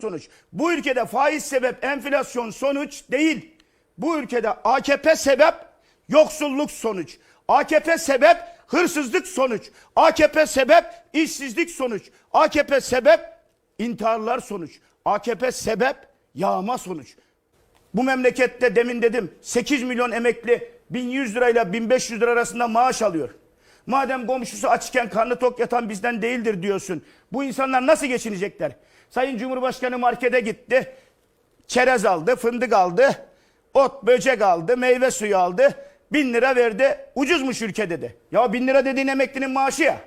sonuç. Bu ülkede faiz sebep enflasyon sonuç değil. Bu ülkede AKP sebep yoksulluk sonuç. AKP sebep hırsızlık sonuç. AKP sebep işsizlik sonuç. AKP sebep intiharlar sonuç. AKP sebep yağma sonuç. Bu memlekette demin dedim 8 milyon emekli 1100 lirayla 1500 lira arasında maaş alıyor. Madem komşusu açken karnı tok yatan bizden değildir diyorsun. Bu insanlar nasıl geçinecekler? Sayın Cumhurbaşkanı markete gitti. Çerez aldı, fındık aldı, ot, böcek aldı, meyve suyu aldı. Bin lira verdi. Ucuzmuş ülke dedi. Ya bin lira dediğin emeklinin maaşı ya.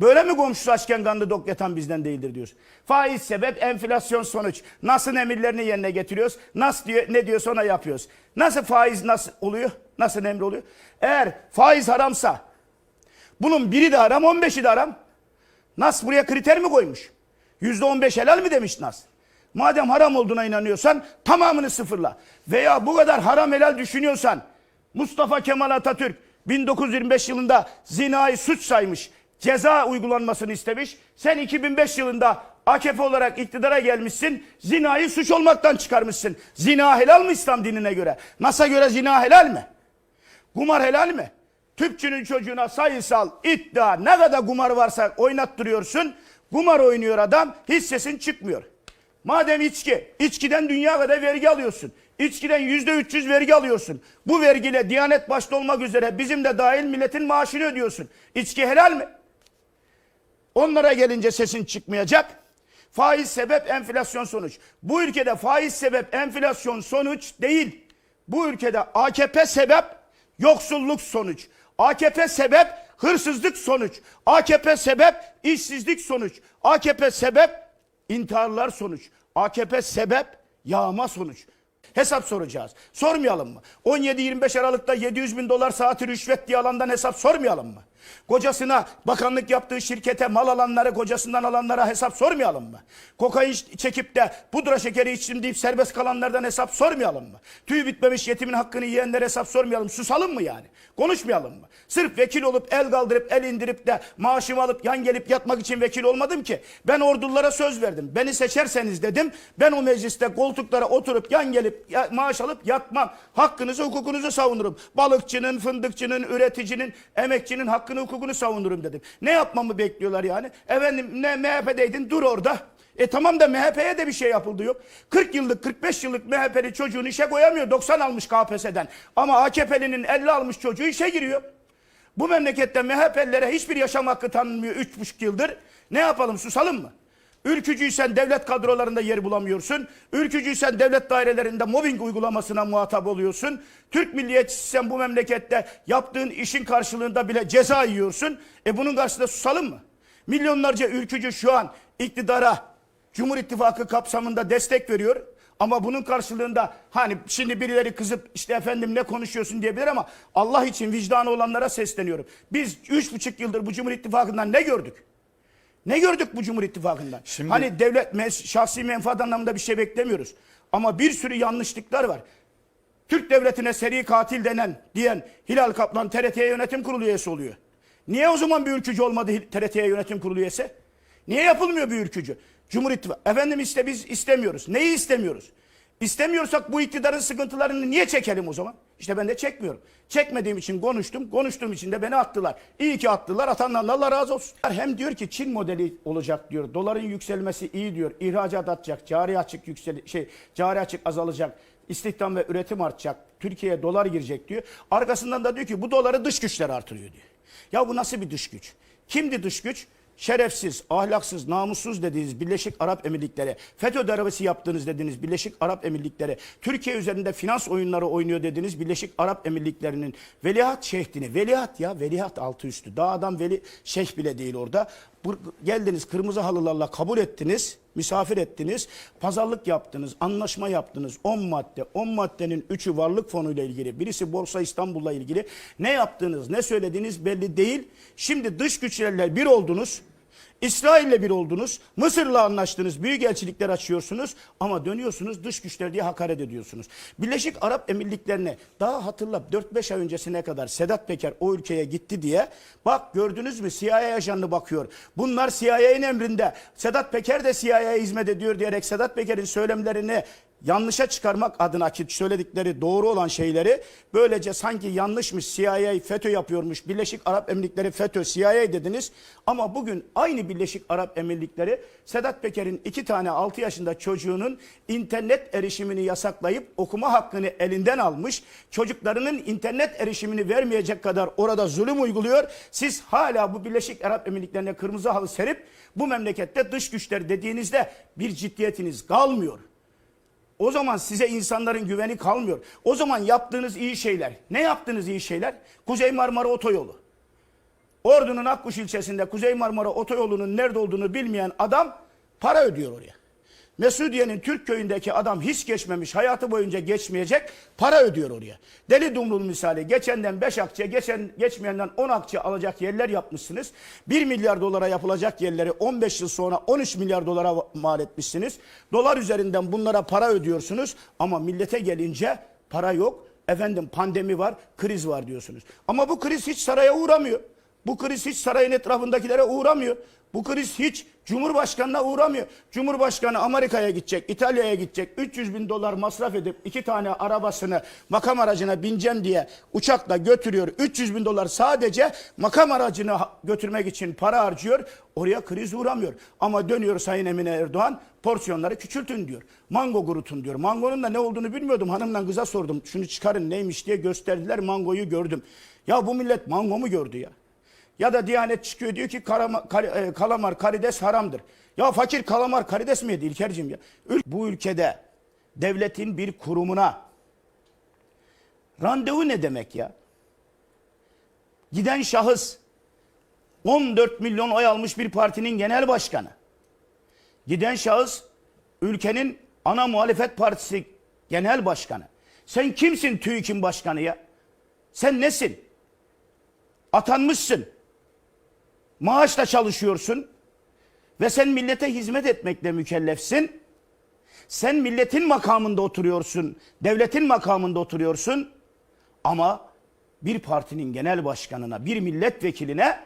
Böyle mi komşusu açken kanlı dok yatan bizden değildir diyoruz. Faiz sebep enflasyon sonuç. Nasıl emirlerini yerine getiriyoruz? Nasıl diyor, ne diyor sonra yapıyoruz. Nasıl faiz nasıl oluyor? Nasıl emri oluyor? Eğer faiz haramsa bunun biri de haram 15'i de haram. Nas buraya kriter mi koymuş? Yüzde on beş helal mi demiş Nas? Madem haram olduğuna inanıyorsan tamamını sıfırla. Veya bu kadar haram helal düşünüyorsan Mustafa Kemal Atatürk 1925 yılında zinayı suç saymış. Ceza uygulanmasını istemiş. Sen 2005 yılında AKP olarak iktidara gelmişsin. Zinayı suç olmaktan çıkarmışsın. Zina helal mi İslam dinine göre? Nas'a göre zina helal mi? Kumar helal mi? Tüpçünün çocuğuna sayısal iddia ne kadar kumar varsa oynattırıyorsun. Kumar oynuyor adam hiç sesin çıkmıyor. Madem içki, içkiden dünya kadar vergi alıyorsun. İçkiden yüzde 300 vergi alıyorsun. Bu vergiyle Diyanet başta olmak üzere bizim de dahil milletin maaşını ödüyorsun. İçki helal mi? Onlara gelince sesin çıkmayacak. Faiz sebep enflasyon sonuç. Bu ülkede faiz sebep enflasyon sonuç değil. Bu ülkede AKP sebep yoksulluk sonuç. AKP sebep hırsızlık sonuç. AKP sebep işsizlik sonuç. AKP sebep intiharlar sonuç. AKP sebep yağma sonuç. Hesap soracağız. Sormayalım mı? 17-25 Aralık'ta 700 bin dolar saati rüşvet diye alandan hesap sormayalım mı? Kocasına bakanlık yaptığı şirkete mal alanlara kocasından alanlara hesap sormayalım mı? Kokain çekip de pudra şekeri içtim deyip serbest kalanlardan hesap sormayalım mı? Tüy bitmemiş yetimin hakkını yiyenlere hesap sormayalım. Susalım mı yani? Konuşmayalım mı? Sırf vekil olup el kaldırıp el indirip de maaşımı alıp yan gelip yatmak için vekil olmadım ki. Ben ordulara söz verdim. Beni seçerseniz dedim ben o mecliste koltuklara oturup yan gelip ya- maaş alıp yatmam. Hakkınızı hukukunuzu savunurum. Balıkçının, fındıkçının, üreticinin, emekçinin hakkını hukukunu savunurum dedim. Ne yapmamı bekliyorlar yani? Efendim ne MHP'deydin dur orada. E tamam da MHP'ye de bir şey yapıldı yok. 40 yıllık 45 yıllık MHP'li çocuğunu işe koyamıyor. 90 almış KPSS'den. Ama AKP'linin 50 almış çocuğu işe giriyor. Bu memlekette MHP'lilere hiçbir yaşam hakkı tanınmıyor 3,5 yıldır. Ne yapalım susalım mı? Ülkücüysen devlet kadrolarında yer bulamıyorsun. Ülkücüysen devlet dairelerinde mobbing uygulamasına muhatap oluyorsun. Türk milliyetçisisen bu memlekette yaptığın işin karşılığında bile ceza yiyorsun. E bunun karşısında susalım mı? Milyonlarca ülkücü şu an iktidara Cumhur İttifakı kapsamında destek veriyor. Ama bunun karşılığında hani şimdi birileri kızıp işte efendim ne konuşuyorsun diyebilir ama Allah için vicdanı olanlara sesleniyorum. Biz üç buçuk yıldır bu Cumhur İttifakı'ndan ne gördük? Ne gördük bu Cumhur İttifakı'ndan? Şimdi- Hani devlet mes- şahsi menfaat anlamında bir şey beklemiyoruz. Ama bir sürü yanlışlıklar var. Türk devletine seri katil denen diyen Hilal Kaplan TRT'ye yönetim kurulu üyesi oluyor. Niye o zaman bir ülkücü olmadı TRT'ye yönetim kurulu üyesi? Niye yapılmıyor bir ülkücü? Cumhur İttifakı. Efendim işte biz istemiyoruz. Neyi istemiyoruz? İstemiyorsak bu iktidarın sıkıntılarını niye çekelim o zaman? İşte ben de çekmiyorum. Çekmediğim için konuştum. Konuştuğum için de beni attılar. İyi ki attılar. Atanlarla Allah razı olsun. Hem diyor ki Çin modeli olacak diyor. Doların yükselmesi iyi diyor. İhracat artacak. Cari açık yüksel şey cari açık azalacak. İstihdam ve üretim artacak. Türkiye'ye dolar girecek diyor. Arkasından da diyor ki bu doları dış güçler artırıyor diyor. Ya bu nasıl bir dış güç? Kimdi dış güç? Şerefsiz, ahlaksız, namussuz dediğiniz Birleşik Arap Emirlikleri, FETÖ darbesi yaptığınız dediğiniz Birleşik Arap Emirlikleri, Türkiye üzerinde finans oyunları oynuyor dediğiniz Birleşik Arap Emirlikleri'nin veliaht şehdini, veliaht ya veliaht altı üstü. Daha adam veli şeyh bile değil orada. Geldiniz kırmızı halılarla kabul ettiniz, misafir ettiniz, pazarlık yaptınız, anlaşma yaptınız. 10 madde, 10 maddenin 3'ü varlık fonuyla ilgili, birisi Borsa İstanbul'la ilgili. Ne yaptığınız, ne söylediğiniz belli değil. Şimdi dış güçlerle bir oldunuz. İsrail'le bir oldunuz. Mısır'la anlaştınız. Büyükelçilikler açıyorsunuz. Ama dönüyorsunuz dış güçler diye hakaret ediyorsunuz. Birleşik Arap Emirlikleri'ne daha hatırla 4-5 ay öncesine kadar Sedat Peker o ülkeye gitti diye. Bak gördünüz mü CIA ajanı bakıyor. Bunlar CIA'nin emrinde. Sedat Peker de CIA'ya hizmet ediyor diyerek Sedat Peker'in söylemlerini yanlışa çıkarmak adına ki söyledikleri doğru olan şeyleri böylece sanki yanlışmış CIA FETÖ yapıyormuş Birleşik Arap Emirlikleri FETÖ CIA dediniz ama bugün aynı Birleşik Arap Emirlikleri Sedat Peker'in iki tane 6 yaşında çocuğunun internet erişimini yasaklayıp okuma hakkını elinden almış çocuklarının internet erişimini vermeyecek kadar orada zulüm uyguluyor siz hala bu Birleşik Arap Emirlikleri'ne kırmızı halı serip bu memlekette dış güçler dediğinizde bir ciddiyetiniz kalmıyor. O zaman size insanların güveni kalmıyor. O zaman yaptığınız iyi şeyler. Ne yaptığınız iyi şeyler? Kuzey Marmara Otoyolu. Ordu'nun Akkuş ilçesinde Kuzey Marmara Otoyolu'nun nerede olduğunu bilmeyen adam para ödüyor oraya. Mesudiye'nin Türk köyündeki adam hiç geçmemiş, hayatı boyunca geçmeyecek, para ödüyor oraya. Deli Dumrul misali, geçenden 5 akçe, geçen, geçmeyenden 10 akçe alacak yerler yapmışsınız. 1 milyar dolara yapılacak yerleri 15 yıl sonra 13 milyar dolara mal etmişsiniz. Dolar üzerinden bunlara para ödüyorsunuz ama millete gelince para yok. Efendim pandemi var, kriz var diyorsunuz. Ama bu kriz hiç saraya uğramıyor. Bu kriz hiç sarayın etrafındakilere uğramıyor. Bu kriz hiç Cumhurbaşkanı'na uğramıyor. Cumhurbaşkanı Amerika'ya gidecek, İtalya'ya gidecek. 300 bin dolar masraf edip iki tane arabasını makam aracına bineceğim diye uçakla götürüyor. 300 bin dolar sadece makam aracını götürmek için para harcıyor. Oraya kriz uğramıyor. Ama dönüyor Sayın Emine Erdoğan porsiyonları küçültün diyor. Mango kurutun diyor. Mangonun da ne olduğunu bilmiyordum. Hanımla kıza sordum. Şunu çıkarın neymiş diye gösterdiler. Mangoyu gördüm. Ya bu millet mango mu gördü ya? Ya da Diyanet çıkıyor diyor ki e, kalamar, karides haramdır. Ya fakir kalamar, karides mi yedi İlker'cim ya? Bu ülkede devletin bir kurumuna randevu ne demek ya? Giden şahıs 14 milyon oy almış bir partinin genel başkanı. Giden şahıs ülkenin ana muhalefet partisi genel başkanı. Sen kimsin TÜİK'in başkanı ya? Sen nesin? Atanmışsın. Maaşla çalışıyorsun. Ve sen millete hizmet etmekle mükellefsin. Sen milletin makamında oturuyorsun. Devletin makamında oturuyorsun. Ama bir partinin genel başkanına, bir milletvekiline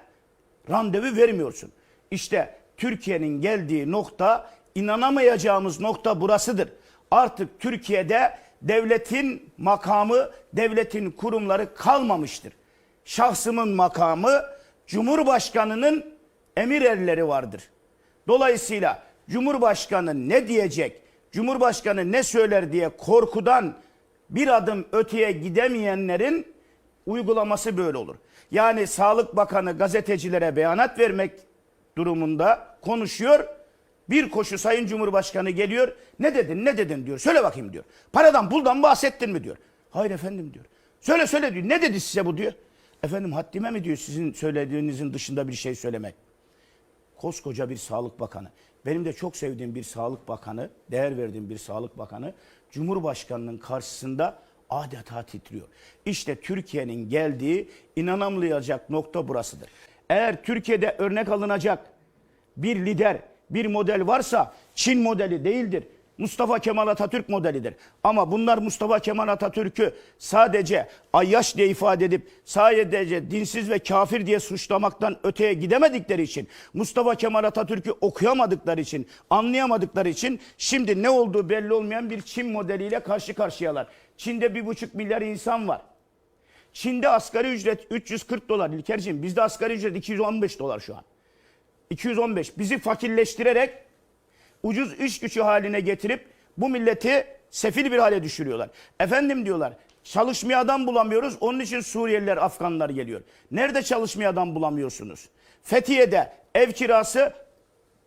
randevu vermiyorsun. İşte Türkiye'nin geldiği nokta, inanamayacağımız nokta burasıdır. Artık Türkiye'de devletin makamı, devletin kurumları kalmamıştır. Şahsımın makamı, Cumhurbaşkanının emir erleri vardır. Dolayısıyla Cumhurbaşkanı ne diyecek, Cumhurbaşkanı ne söyler diye korkudan bir adım öteye gidemeyenlerin uygulaması böyle olur. Yani Sağlık Bakanı gazetecilere beyanat vermek durumunda konuşuyor. Bir koşu Sayın Cumhurbaşkanı geliyor. Ne dedin ne dedin diyor. Söyle bakayım diyor. Paradan puldan bahsettin mi diyor. Hayır efendim diyor. Söyle söyle diyor. Ne dedi size bu diyor. Efendim haddime mi diyor sizin söylediğinizin dışında bir şey söylemek. Koskoca bir sağlık bakanı. Benim de çok sevdiğim bir sağlık bakanı, değer verdiğim bir sağlık bakanı Cumhurbaşkanının karşısında adeta titriyor. İşte Türkiye'nin geldiği inanamayacak nokta burasıdır. Eğer Türkiye'de örnek alınacak bir lider, bir model varsa Çin modeli değildir. Mustafa Kemal Atatürk modelidir. Ama bunlar Mustafa Kemal Atatürk'ü sadece ayyaş diye ifade edip sadece dinsiz ve kafir diye suçlamaktan öteye gidemedikleri için, Mustafa Kemal Atatürk'ü okuyamadıkları için, anlayamadıkları için şimdi ne olduğu belli olmayan bir Çin modeliyle karşı karşıyalar. Çin'de bir buçuk milyar insan var. Çin'de asgari ücret 340 dolar İlkerciğim. Bizde asgari ücret 215 dolar şu an. 215. Bizi fakirleştirerek ucuz iş gücü haline getirip bu milleti sefil bir hale düşürüyorlar. Efendim diyorlar çalışmaya adam bulamıyoruz onun için Suriyeliler Afganlar geliyor. Nerede çalışmaya adam bulamıyorsunuz? Fethiye'de ev kirası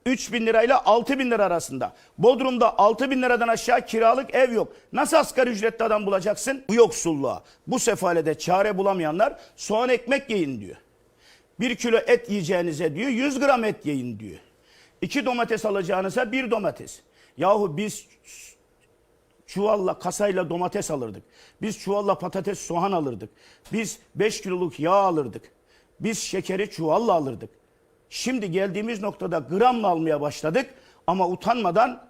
3 bin lirayla 6 bin lira arasında. Bodrum'da 6 bin liradan aşağı kiralık ev yok. Nasıl asgari ücretli adam bulacaksın? Bu yoksulluğa, bu sefalete çare bulamayanlar soğan ekmek yiyin diyor. Bir kilo et yiyeceğinize diyor 100 gram et yiyin diyor. İki domates alacağınıza bir domates. Yahu biz çuvalla kasayla domates alırdık. Biz çuvalla patates soğan alırdık. Biz 5 kiloluk yağ alırdık. Biz şekeri çuvalla alırdık. Şimdi geldiğimiz noktada gramla almaya başladık ama utanmadan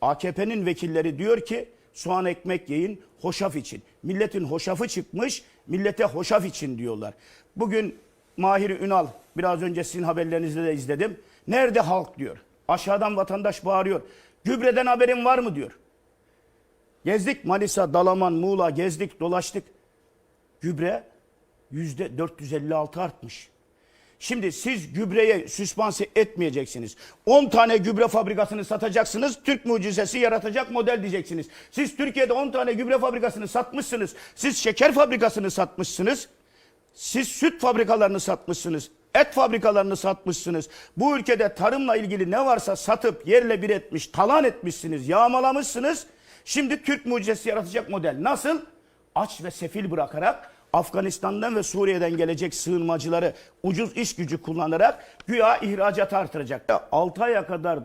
AKP'nin vekilleri diyor ki soğan ekmek yiyin hoşaf için. Milletin hoşafı çıkmış millete hoşaf için diyorlar. Bugün Mahir Ünal biraz önce sizin haberlerinizde de izledim. Nerede halk diyor. Aşağıdan vatandaş bağırıyor. Gübreden haberin var mı diyor. Gezdik Manisa, Dalaman, Muğla gezdik dolaştık. Gübre yüzde 456 artmış. Şimdi siz gübreye süspanse etmeyeceksiniz. 10 tane gübre fabrikasını satacaksınız. Türk mucizesi yaratacak model diyeceksiniz. Siz Türkiye'de 10 tane gübre fabrikasını satmışsınız. Siz şeker fabrikasını satmışsınız. Siz süt fabrikalarını satmışsınız. Et fabrikalarını satmışsınız. Bu ülkede tarımla ilgili ne varsa satıp yerle bir etmiş, talan etmişsiniz, yağmalamışsınız. Şimdi Türk mucizesi yaratacak model. Nasıl? Aç ve sefil bırakarak Afganistan'dan ve Suriye'den gelecek sığınmacıları ucuz iş gücü kullanarak güya ihracat artıracak. 6 aya kadar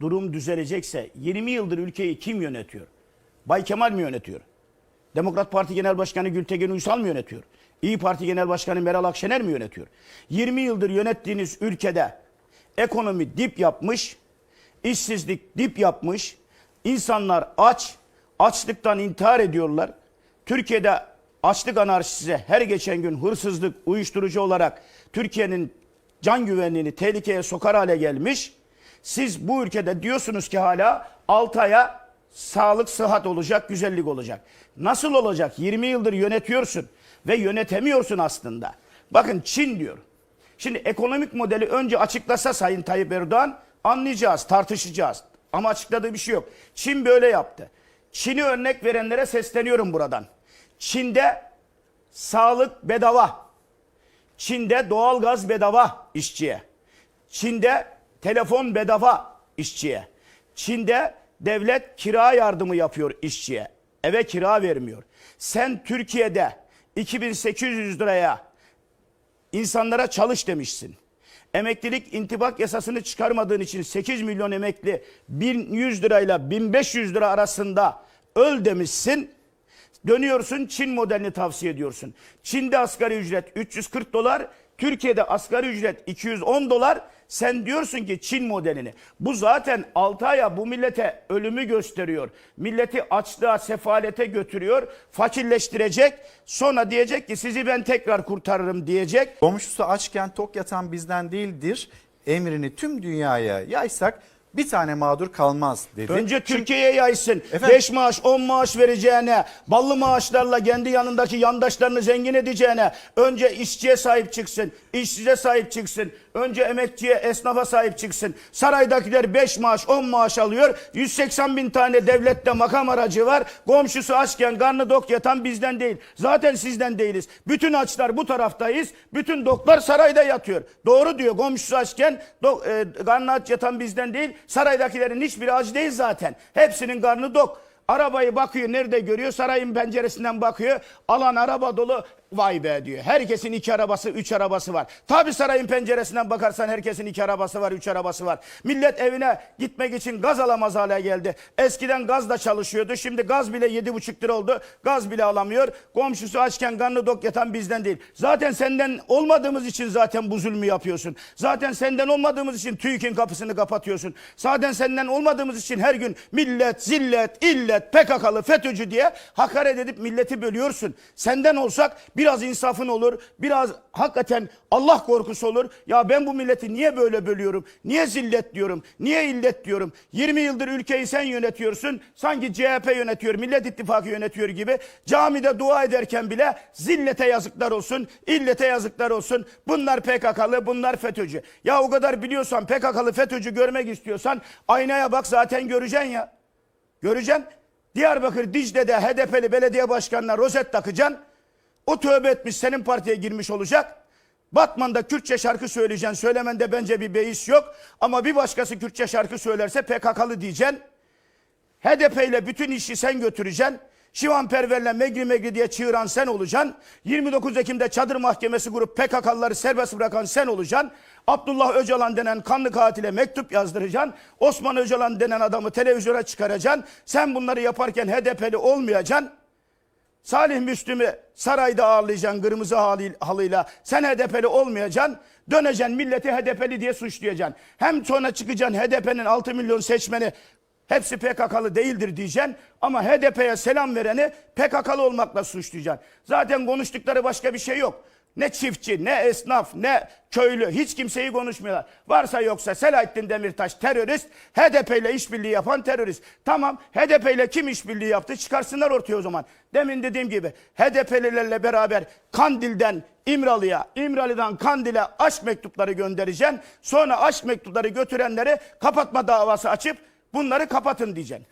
durum düzelecekse 20 yıldır ülkeyi kim yönetiyor? Bay Kemal mi yönetiyor? Demokrat Parti Genel Başkanı Gültekin Uysal mı yönetiyor? İyi Parti Genel Başkanı Meral Akşener mi yönetiyor? 20 yıldır yönettiğiniz ülkede ekonomi dip yapmış, işsizlik dip yapmış, insanlar aç, açlıktan intihar ediyorlar. Türkiye'de açlık anarşisi her geçen gün hırsızlık, uyuşturucu olarak Türkiye'nin can güvenliğini tehlikeye sokar hale gelmiş. Siz bu ülkede diyorsunuz ki hala 6 aya sağlık, sıhhat olacak, güzellik olacak. Nasıl olacak? 20 yıldır yönetiyorsun ve yönetemiyorsun aslında. Bakın Çin diyor. Şimdi ekonomik modeli önce açıklasa Sayın Tayyip Erdoğan anlayacağız, tartışacağız. Ama açıkladığı bir şey yok. Çin böyle yaptı. Çin'i örnek verenlere sesleniyorum buradan. Çin'de sağlık bedava. Çin'de doğalgaz bedava işçiye. Çin'de telefon bedava işçiye. Çin'de devlet kira yardımı yapıyor işçiye. Eve kira vermiyor. Sen Türkiye'de 2800 liraya insanlara çalış demişsin. Emeklilik intibak yasasını çıkarmadığın için 8 milyon emekli 1100 lirayla 1500 lira arasında öl demişsin. Dönüyorsun Çin modelini tavsiye ediyorsun. Çin'de asgari ücret 340 dolar, Türkiye'de asgari ücret 210 dolar. Sen diyorsun ki Çin modelini. Bu zaten 6 aya bu millete ölümü gösteriyor. Milleti açlığa, sefalete götürüyor. Fakirleştirecek. Sonra diyecek ki sizi ben tekrar kurtarırım diyecek. Komşusu açken tok yatan bizden değildir. Emrini tüm dünyaya yaysak bir tane mağdur kalmaz dedi. Önce Türkiye'ye yaysın. Efendim? 5 maaş 10 maaş vereceğine, ballı maaşlarla kendi yanındaki yandaşlarını zengin edeceğine, önce işçiye sahip çıksın, işsize sahip çıksın, önce emekçiye, esnafa sahip çıksın. Saraydakiler 5 maaş 10 maaş alıyor. 180 bin tane devlette makam aracı var. Komşusu açken karnı dok yatan bizden değil. Zaten sizden değiliz. Bütün açlar bu taraftayız. Bütün doklar sarayda yatıyor. Doğru diyor komşusu açken dok, e, karnı aç yatan bizden değil. Saraydakilerin hiçbiri aç değil zaten. Hepsinin karnı dok. Arabayı bakıyor nerede görüyor sarayın penceresinden bakıyor alan araba dolu vay be diyor. Herkesin iki arabası üç arabası var. Tabi sarayın penceresinden bakarsan herkesin iki arabası var üç arabası var. Millet evine gitmek için gaz alamaz hale geldi. Eskiden gaz da çalışıyordu şimdi gaz bile yedi buçuk lira oldu. Gaz bile alamıyor. Komşusu açken karnı dok yatan bizden değil. Zaten senden olmadığımız için zaten bu zulmü yapıyorsun. Zaten senden olmadığımız için TÜİK'in kapısını kapatıyorsun. Zaten senden olmadığımız için her gün millet, zillet, illet, PKK'lı, FETÖ'cü diye hakaret edip milleti bölüyorsun. Senden olsak biraz insafın olur, biraz hakikaten Allah korkusu olur. Ya ben bu milleti niye böyle bölüyorum? Niye zillet diyorum? Niye illet diyorum? 20 yıldır ülkeyi sen yönetiyorsun. Sanki CHP yönetiyor, Millet İttifakı yönetiyor gibi. Camide dua ederken bile zillete yazıklar olsun, illete yazıklar olsun. Bunlar PKK'lı, bunlar FETÖ'cü. Ya o kadar biliyorsan PKK'lı, FETÖ'cü görmek istiyorsan aynaya bak zaten göreceksin ya. Göreceksin. Diyarbakır Dicle'de HDP'li belediye başkanına rozet takacaksın. O tövbe etmiş senin partiye girmiş olacak. Batman'da Kürtçe şarkı söyleyeceksin. Söylemende bence bir beis yok. Ama bir başkası Kürtçe şarkı söylerse PKK'lı diyeceksin. HDP ile bütün işi sen götüreceksin. Şivanperverle megri megri diye çığıran sen olacaksın. 29 Ekim'de çadır mahkemesi kurup PKK'lıları serbest bırakan sen olacaksın. Abdullah Öcalan denen kanlı katile mektup yazdıracaksın. Osman Öcalan denen adamı televizyona çıkaracaksın. Sen bunları yaparken HDP'li olmayacaksın. Salih Müslüm'ü sarayda ağırlayacaksın kırmızı halı- halıyla. Sen HDP'li olmayacaksın. Döneceksin milleti HDP'li diye suçlayacaksın. Hem sonra çıkacaksın HDP'nin 6 milyon seçmeni hepsi PKK'lı değildir diyeceksin. Ama HDP'ye selam vereni PKK'lı olmakla suçlayacaksın. Zaten konuştukları başka bir şey yok. Ne çiftçi, ne esnaf, ne köylü hiç kimseyi konuşmuyorlar. Varsa yoksa Selahattin Demirtaş terörist, HDP ile işbirliği yapan terörist. Tamam HDP ile kim işbirliği yaptı çıkarsınlar ortaya o zaman. Demin dediğim gibi HDP'lilerle beraber Kandil'den İmralı'ya, İmralı'dan Kandil'e aşk mektupları göndereceksin. Sonra aşk mektupları götürenleri kapatma davası açıp bunları kapatın diyeceksin.